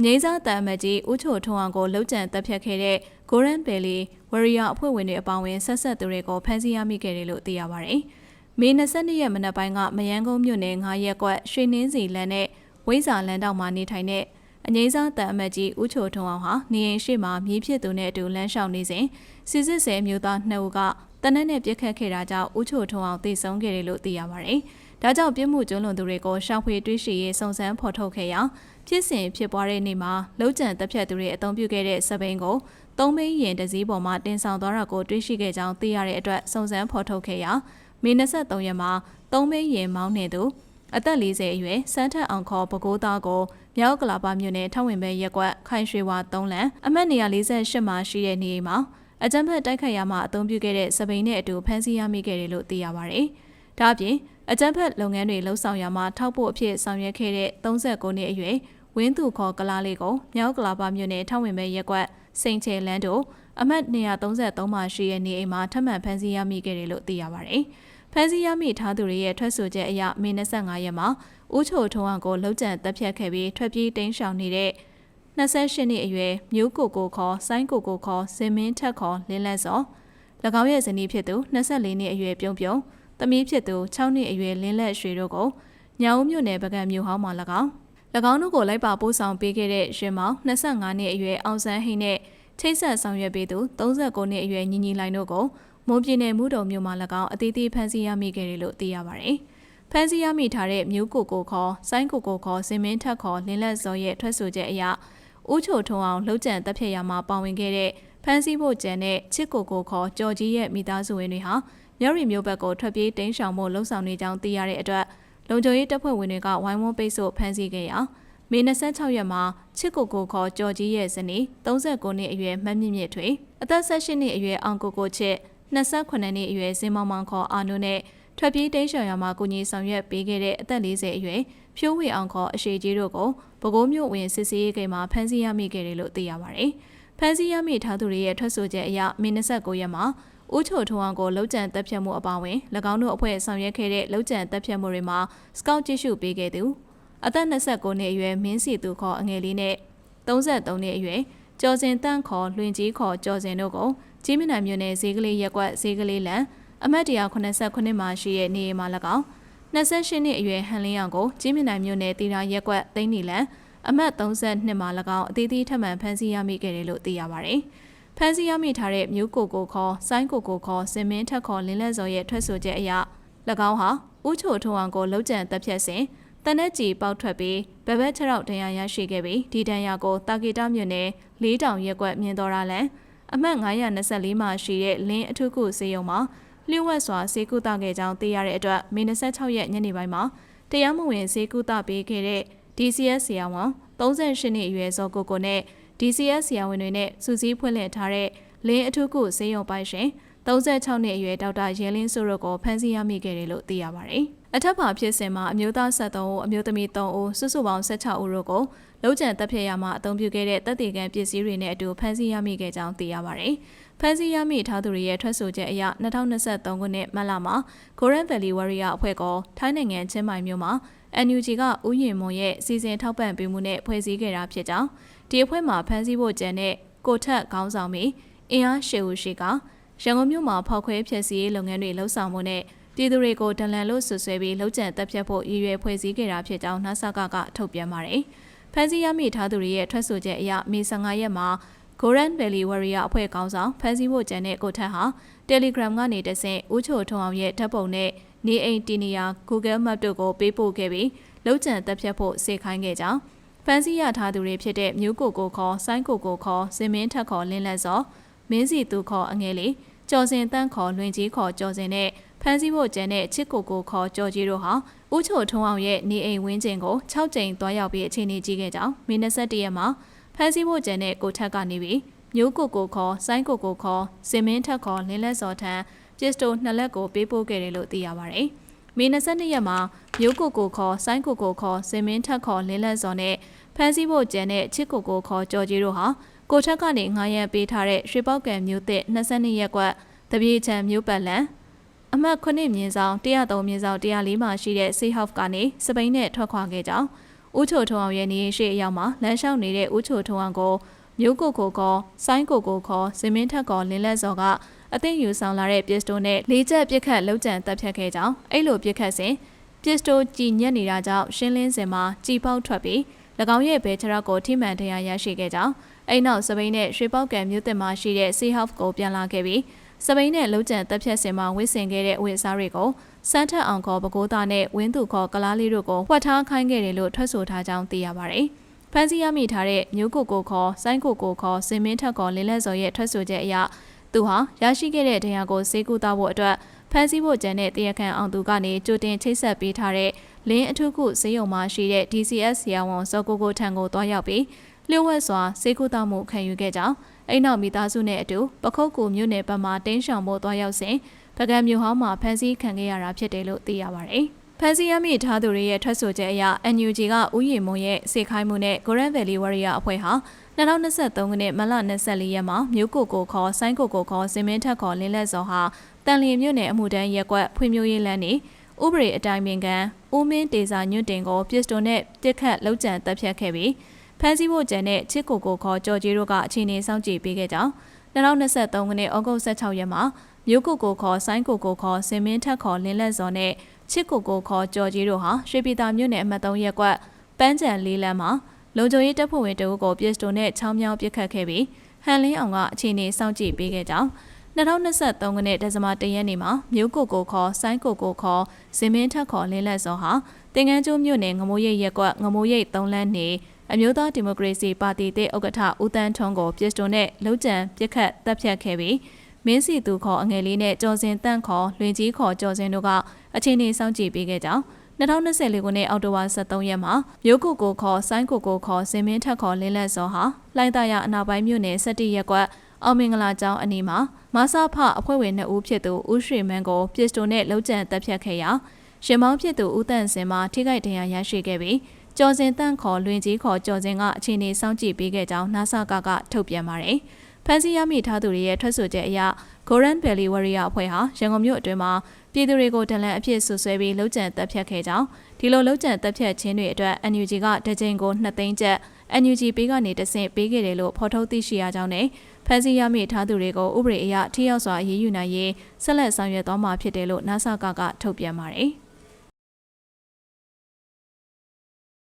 အငိမ့်စားတန်အမတ်ကြီးဦးချိုထွန်းအောင်ကိုလှုပ်ကြံတပ်ဖြတ်ခဲ့တဲ့ Goran Bailey ဝရီယာအဖွဲ့ဝင်တွေအပါအဝင်ဆက်ဆက်သူတွေကိုဖမ်းဆီးရမိခဲ့တယ်လို့သိရပါတယ်။မေ22ရက်မနက်ပိုင်းကမယန်းကုန်းမြို့နယ်9ရက်ကွက်ရွှေနှင်းစီလန်နဲ့ဝိဇာလန်တောက်မှာနေထိုင်တဲ့အငိမ့်စားတန်အမတ်ကြီးဦးချိုထွန်းအောင်ဟာနေအိမ်ရှိမှာမြေဖြစ်သူနဲ့အတူလမ်းလျှောက်နေစဉ်စစ်စစ်ဆဲမျိုးသားနှစ်ဦးကတနက်နဲ့ပြစ်ခတ်ခဲ့တာကြောင့်ဦးချိုထွန်းအောင်သေဆုံးခဲ့တယ်လို့သိရပါတယ်။ ဒါကြောင့်ပြစ်မှုကျူးလွန်သူတွေကိုရှောင်ဖွေတွေးရှိရေးစုံစမ်းဖော်ထုတ်ခဲ့ရာဖြစ်စဉ်ဖြစ်ပွားတဲ့နေ့မှာလုံခြံတပ်ဖြတ်သူတွေအုံပြုခဲ့တဲ့စပိန်ကိုသုံးမင်းရင်တစည်းပေါ်မှာတင်ဆောင်သွားတာကိုတွေးရှိခဲ့ကြောင်းသိရတဲ့အတွက်စုံစမ်းဖော်ထုတ်ခဲ့ရာမေ23ရက်မှာသုံးမင်းရင်မောင်းနေသူအသက်40အရွယ်စန်းထက်အောင်ခေါ်ပကိုးသားကိုမြောက်ကလာပါမြို့နယ်ထောက်ဝင်ပဲရက်ကွက်ခိုင်ရွှေဝါ3လမ်းအမှတ်148မှာရှိတဲ့နေအိမ်မှာအကြမ်းဖက်တိုက်ခိုက်ရမှာအသုံးပြုခဲ့တဲ့စပိန်နဲ့အတူဖမ်းဆီးရမိခဲ့တယ်လို့သိရပါတယ်။ဒါ့အပြင် အကြမ်းဖက်လုပ်ငန်းတွေလှုပ်ဆောင်ရမှာထောက်ဖို့အဖြစ်ဆောင်ရွက်ခဲ့တဲ့39နှစ်အရွယ်ဝင်းသူခေါ်ကလားလေးကိုမြောက်ကလာပါမြို့နယ်ထောက်ဝင်ပဲရက်ကွက်စိန်ချေလန်းတို့အမှတ်233မှာရှိတဲ့နေအိမ်မှာထပ်မံဖမ်းဆီးရမိခဲ့တယ်လို့သိရပါတယ်။ဖမ်းဆီးရမိထားသူတွေရဲ့ထွက်ဆိုချက်အရမေ25ရက်မှာဦးချိုထုံးအောင်ကိုလှုပ်ကြံတပ်ဖြတ်ခဲ့ပြီးထွက်ပြေးတိမ်းရှောင်နေတဲ့28နှစ်အရွယ်မျိုးကိုကိုခေါ်ဆိုင်းကိုကိုခေါ်စင်မင်းထက်ခေါ်လင်းလက်စော၎င်းရဲ့ဇနီးဖြစ်သူ24နှစ်အရွယ်ပြုံးပြုံး သမီးဖြစ်သူ6နှစ်အရွယ်လင်းလက်ရွှေတို့ကိုညောင်မြို့နယ်ပကံမြို့ဟောင်းမှာ၎င်း၎င်းတို့ကိုလိုက်ပါပို့ဆောင်ပေးခဲ့တဲ့ရင်မောင်25နှစ်အရွယ်အောင်ဆန်းဟိနဲ့ချိတ်ဆက်ဆောင်ရွက်ပေးသူ39နှစ်အရွယ်ညီညီလိုင်တို့ကိုမွန်ပြည်နယ်မူတုံမြို့မှာ၎င်းအသေးသေးဖမ်းဆီးရမိခဲ့တယ်လို့သိရပါတယ်။ဖမ်းဆီးရမိထားတဲ့မျိုးကိုကိုခေါ်ဆိုင်းကိုကိုခေါ်စင်မင်းထက်ခေါ်လင်းလက်စောရဲ့ထွက်ဆိုချက်အရဦးချိုထုံအောင်လှုပ်ကြံတပ်ဖြတ်ရမှာပါဝင်ခဲ့တဲ့ဖမ်းဆီးဖို့ကြံတဲ့ချစ်ကိုကိုခေါ်ကြော်ကြီးရဲ့မိသားစုဝင်တွေဟာ မြောက်ရီမျိုးဘက်ကိုထွက်ပြေးတိမ်းရှောင်ဖို့လှုံ့ဆော်နေကြောင်းသိရတဲ့အတွက်လုံခြုံရေးတပ်ဖွဲ့ဝင်တွေကဝိုင်းဝန်းပိတ်ဆို့ဖမ်းဆီးခဲ့ရာမေ26ရက်မှာချစ်ကိုကိုခေါ်ကြော်ကြီးရဲ့ဇနီး39နှစ်အရွယ်မတ်မြင့်မြင့်ထွေအသက်18နှစ်အရွယ်အောင်ကိုကိုချစ်28နှစ်အရွယ်ဇင်မောင်မောင်ခေါ်အာနုနဲ့ထွက်ပြေးတိမ်းရှောင်ရမှာကုညီဆောင်ရွက်ပေးခဲ့တဲ့အသက်40အရွယ်ဖြိုးဝေအောင်ခေါ်အရှိကြီးတို့ကိုပဲခူးမြို့ဝင်စစ်ဆေးရေးကိန်းမှာဖမ်းဆီးရမိခဲ့တယ်လို့သိရပါတယ်။ဖမ်းဆီးရမိထားသူတွေရဲ့ထွက်ဆိုချက်အရမေ29ရက်မှာ ဦးချိုထုံအောင်ကိုလုံခြံတပ်ဖြတ်မှုအပါအဝင်၎င်းတို့အဖွဲ့ဆောင်ရွက်ခဲ့တဲ့လုံခြံတပ်ဖြတ်မှုတွေမှာစကောက်ကြည့်ရှုပေးခဲ့သူအသက်29နှစ်အရွယ်မင်းစီသူခေါ်အငယ်လေးနဲ့33နှစ်အရွယ်ကျော်စင်တန့်ခေါ်လွင်ကြီးခေါ်ကျော်စင်တို့ကိုကြီးမြနိုင်မြို့နယ်ဈေးကလေးရက်ကွက်ဈေးကလေးလန်အမတ်189မှာရှိတဲ့နေအိမ်မှာ၎င်း28နှစ်အရွယ်ဟန်လင်းအောင်ကိုကြီးမြနိုင်မြို့နယ်တီရာရက်ကွက်သိန်းနီလန်အမတ်32မှာ၎င်းအသေးသေးထပ်မံဖမ်းဆီးရမိခဲ့တယ်လို့သိရပါတယ်။ ဖမ်းဆီးရမိထားတဲ့မြို့ကိုကိုခေါ်ဆိုင်းကိုကိုခေါ်စင်မင်းထက်ခေါ်လင်းလက်စော်ရဲ့ထွက်ဆိုချက်အရ၎င်းဟာဦးချိုထုံအောင်ကိုလှုပ်ကြံတပ်ဖြတ်စဉ်တနက်ကြီးပေါက်ထွက်ပြီးဘဘက်ခြေထောက်ဒဏ်ရာရရှိခဲ့ပြီးဒီဒဏ်ရာကိုတာဂီတာမြို့နယ်လေးတောင်ရက်ကွက်မြင်တော်ရလန်အမှတ်924မှာရှိတဲ့လင်းအထုခုစေယုံမှာလျှို့ဝှက်စွာဈေးကုသခဲ့ကြောင်းသိရတဲ့အတွက်မေ26ရက်ညနေပိုင်းမှာတရားမဝင်ဈေးကုသပေးခဲ့တဲ့ DCS ဆရာဝန်38နှစ်အရွယ်ဇော်ကိုကိုနဲ့ DCS ဆရာဝန်တွေနဲ့စူးစီးဖွင့်လှစ်ထားတဲ့လင်းအထုခုဈေးရုံပိုင်ရှင်36နှစ်အရွယ်ဒေါက်တာရဲလင်းစုတို့ကိုဖမ်းဆီးရမိခဲ့တယ်လို့သိရပါတယ်။အထက်ပါဖြစ်စဉ်မှာအမျိုးသား73ဦးအမျိုးသမီး3ဦးစုစုပေါင်း16ဦးတို့ကိုလုံခြံတပ်ဖြတ်ရမှာအသုံးပြုခဲ့တဲ့တပ်တေကန်ပစ္စည်းတွေနဲ့အတူဖမ်းဆီးရမိခဲ့ကြောင်းသိရပါတယ်။ဖမ်းဆီးရမိထားသူတွေရဲ့ထွက်ဆိုချက်အရ2023ခုနှစ်မတ်လမှာ Goran Valley Warrior အဖွဲ့ကထိုင်းနိုင်ငံချင်းမိုင်မြို့မှာ NUG ကဥယျာဉ်မွန်ရဲ့စီစဉ်ထောက်ပံ့ပေးမှုနဲ့ဖွဲ့စည်းခဲ့တာဖြစ်ကြောင်း ဒီအဖွဲ့မှာဖမ်းဆီးဖို့ကြံတဲ့ကိုထက်ခေါင်းဆောင်ပြီးအင်အားရှေဦးရှိကရန်ကုန်မြို့မှာဖောက်ခွဲဖျက်ဆီးရေးလုပ်ငန်းတွေလှုပ်ဆောင်မှုနဲ့ပြည်သူတွေကိုဒလန်လို့ဆွဆွဲပြီးလှုပ်ကြံတက်ဖြတ်ဖို့ရည်ရွယ်ဖွဲ့စည်းခဲ့တာဖြစ်ကြောင်းနှဆကကထုတ်ပြန်ပါတယ်။ဖမ်းဆီးရမိထားသူတွေရဲ့ထွက်ဆိုချက်အရမေ15ရက်မှာ Goran Valley Warrior အဖွဲ့ကောင်းဆောင်ဖမ်းဆီးဖို့ကြံတဲ့ကိုထက်ဟာ Telegram ကနေတဆင့်ဦးချိုထုံအောင်ရဲ့ဓာတ်ပုံနဲ့နေအိမ်တီနီယာ Google Map တို့ကိုပေးပို့ခဲ့ပြီးလှုပ်ကြံတက်ဖြတ်ဖို့စေခိုင်းခဲ့ကြောင်း ဖမ်းဆီးရထားသူတွေဖြစ်တဲ့မျိုးကိုကိုခေါ်ဆိုင်းကိုကိုခေါ်စင်မင်းထက်ခေါ်လင်းလက်စောမင်းစီသူခေါ်အငယ်လေးကျော်စင်တန်းခေါ်လွင်ကြီးခေါ်ကျော်စင်နဲ့ဖမ်းဆီးဖို့ကြံတဲ့ချစ်ကိုကိုခေါ်ကျော်ကြီးတို့ဟာဦးချိုထုံးအောင်ရဲ့နေအိမ်ဝင်းကျင်ကို6ကြိမ်တွားရောက်ပြီးအခြေအနေကြီးခဲ့ကြောင်းမင်း21ရက်မှာဖမ်းဆီးဖို့ကြံတဲ့ကိုထက်ကနေပြီးမျိုးကိုကိုခေါ်ဆိုင်းကိုကိုခေါ်စင်မင်းထက်ခေါ်လင်းလက်စော်ထံပစ္စတိုနှစ်လက်ကိုပေးပို့ခဲ့တယ်လို့သိရပါတယ်။မေ22ရက်မှာမျိုးကိုကိုခေါ်ဆိုင်းကိုကိုခေါ်စင်မင်းထက်ခေါ်လင်းလက်စော်နဲ့ ဖမ်းဆီးဖို့ကြံတဲ့ချစ်ကိုကိုခေါ်ကျော်ကြီးတို့ဟာကိုထက်ကနေငားရန်ပေးထားတဲ့ရွှေပောက်ကံမျိုးသစ်22ရက်ကွက်တပြေချံမျိုးပတ်လန်အမှတ်9မြင်းဆောင်103မြင်းဆောင်104မှာရှိတဲ့ Seahawk ကနေစပိန်နဲ့ထွက်ခွာခဲ့ကြောင်းဦးချိုထုံအောင်ရဲ့နေအိမ်ရှိအရောက်မှာလမ်းလျှောက်နေတဲ့ဦးချိုထုံအောင်ကိုမျိုးကိုကိုခေါ်ဆိုင်းကိုကိုခေါ်စင်မင်းထက်ခေါ်လင်းလက်စော်ကအသိယူဆောင်လာတဲ့ပစ္စတိုနဲ့လေးချက်ပစ်ခတ်လှုပ်ကြံတပ်ဖြတ်ခဲ့ကြောင်းအဲ့လိုပစ်ခတ်စဉ်ပစ္စတိုကြည်ညက်နေတာကြောင့်ရှင်းလင်းစင်မှာကြည်ပေါက်ထွက်ပြီး၎ င်းရဲ့ဘဲချရက်ကိုထိမှန်တရားရရှိခဲ့ကြောင်းအဲ့နောက်စပိန်နဲ့ရွှေပေါက်ကံမြို့တင်မှာရှိတဲ့ Sea House ကိုပြန်လာခဲ့ပြီးစပိန်နဲ့လှုပ်ကြံတပ်ဖြတ်စင်မှာဝစ်ဆင်ခဲ့တဲ့ဝစ်စားတွေကိုစန်းထက်အောင်ခေါ်ပကိုးသားနဲ့ဝင်းသူခေါ်ကလားလေးတို့ကိုဝှက်ထားခိုင်းခဲ့တယ်လို့ထွက်ဆိုထားကြောင်းသိရပါတယ်။ဖန်စီရမိထားတဲ့မျိုးကိုကိုခေါ်ဆိုင်းကိုကိုခေါ်စင်မင်းထက်ခေါ်လင်းလက်စော်ရဲ့ထွက်ဆိုချက်အရသူဟာရရှိခဲ့တဲ့တရားကိုစေကူတာဖို့အတွက်ဖန်စီဖို့ကြံတဲ့တရားခံအောင်သူကနေကြိုတင်ချိတ်ဆက်ပေးထားတဲ့ လင်းအထုခုစေယုံမှာရှိတဲ့ DCS ဆရာဝန်စောကိုကိုထံကိုတွားရောက်ပြီးလျှို့ဝှက်စွာစေကူတာမှုခံယူခဲ့ကြောင်းအိမ်နောက်မိသားစုနဲ့အတူပခုတ်ကူမြို့နယ်ဘက်မှတင်းရှောင်ဖို့တွားရောက်စဉ်ပကံမြို့ဟောင်းမှာဖမ်းဆီးခံခဲ့ရတာဖြစ်တယ်လို့သိရပါတယ်။ဖမ်းဆီးရမိထားသူတွေရဲ့ထွက်ဆိုချက်အရ NUG ကဥယျာဉ်မုံရဲ့စေခိုင်းမှုနဲ့ Grand Valley Warrior အဖွဲ့ဟာ2023ခုနှစ်မလ24ရက်မှာမြို့ကိုကိုခေါ်ဆိုင်းကိုကိုခေါ်စင်မင်းထက်ခေါ်လင်းလက်စော်ဟာတန်လျင်မြို့နယ်အမှုတန်းရက်ကွက်ဖွံ့ဖြိုးရေးလမ်းနေ ဥပဒေအတိုင်းပင်ကဦးမင်းတေစာညွန့်တင်ကိုပစ္စတိုနဲ့တစ်ခတ်လောက်ကျန်တပ်ဖြတ်ခဲ့ပြီးဖမ်းဆီးဖို့ကြံတဲ့ချစ်ကိုကိုခေါ်ကြော်ကြီးတို့ကအခြေအနေစောင့်ကြည့်ပေးခဲ့ကြောင်း2023ခုနှစ်ဩဂုတ်16ရက်မှာမြို့ကိုကိုခေါ်ဆိုင်းကိုကိုခေါ်စင်မင်းထက်ခေါ်လင်းလက်စော်နဲ့ချစ်ကိုကိုခေါ်ကြော်ကြီးတို့ဟာရွှေပြည်သာမြို့နယ်အမှတ်3ရပ်ကွက်ပန်းကြံလေးလမ်းမှာလုံခြုံရေးတပ်ဖွဲ့ဝင်တအုပ်ကိုပစ္စတိုနဲ့ချောင်းမြောင်းပစ်ခတ်ခဲ့ပြီးဟန်လင်းအောင်ကအခြေအနေစောင့်ကြည့်ပေးခဲ့ကြောင်း 2023ခုနှစ်ဒီဇင်ဘာ1ရက်နေ့မှာမြို့ကိုကိုခေါ်ဆိုင်းကိုကိုခေါ်ဇင်မင်းထက်ခေါ်လင်းလက်စောဟာတင်ငန်းကျိုးမြို့နယ်ငမိုးရိပ်ရက်ကွက်ငမိုးရိပ်3လမ်းနေအမျိုးသားဒီမိုကရေစီပါတီတဲ့ဥက္ကဋ္ဌဦးတန်းထွန်းကိုပစ္စတိုနဲ့လှုပ်ကြံပစ်ခတ်တပ်ဖြတ်ခဲ့ပြီးမင်းစီသူခေါ်အငယ်လေးနဲ့ကျော်စင်တန့်ခေါ်လွင်ကြီးခေါ်ကျော်စင်တို့ကအချိန်နေစောင့်ကြည့်ပေးခဲ့ကြောင်း2024ခုနှစ်အောက်တိုဘာ23ရက်မှာမြို့ကုကိုခေါ်ဆိုင်းကိုကိုခေါ်စင်မင်းထက်ခေါ်လင်းလက်စောဟာလိုင်းတရအနာပိုင်းမြို့နယ်17ရက်ကွက် အောင်မင်္ဂလာကျောင်းအနီးမှာမဆာဖအဖွဲ့ဝင်2ဦးဖြစ်သူဦးရွှေမန်းကိုပစ္စတိုနဲ့လှုပ်ကြံတပ်ဖြတ်ခဲ့ရာရှင်မောင်းဖြစ်သူဦးတန့်စင်မှာထိခိုက်ဒဏ်ရာရရှိခဲ့ပြီးကျော်စင်တန့်ခေါ်လွင်ကြီးခေါ်ကျော်စင်ကအခြေအနေစောင့်ကြည့်ပေးခဲ့ကြောင်းနာဆာကကထုတ်ပြန်ပါတယ်။ဖန်စီရမိထားသူတွေရဲ့ထွက်ဆိုချက်အရ Goran Valley Warrior အဖွဲ့ဟာရန်ကုန်မြို့အတွင်းမှာ ပြည်သူတွေကိုတလန်အဖြစ်ဆွဆွဲပြီးလှုပ်ကြံတပ်ဖြတ်ခဲ့ကြောင်းဒီလိုလှုပ်ကြံတပ်ဖြတ်ခြင်းတွေအတွက် NUG ကတကြိမ်ကို2သိန်းကျပ် NUG ပေးကနေတဆင့်ပေးခဲ့တယ်လို့ဖော်ထုတ်သိရှိရကြောင်းနဲ့ဖန်စီရမိထားသူတွေကိုဥပဒေအရထိရောက်စွာအရေးယူနိုင်ရေးဆက်လက်ဆောင်ရွက်သွားမှာဖြစ်တယ်လို့ NASA ကကထုတ်ပြန်ပါတယ်။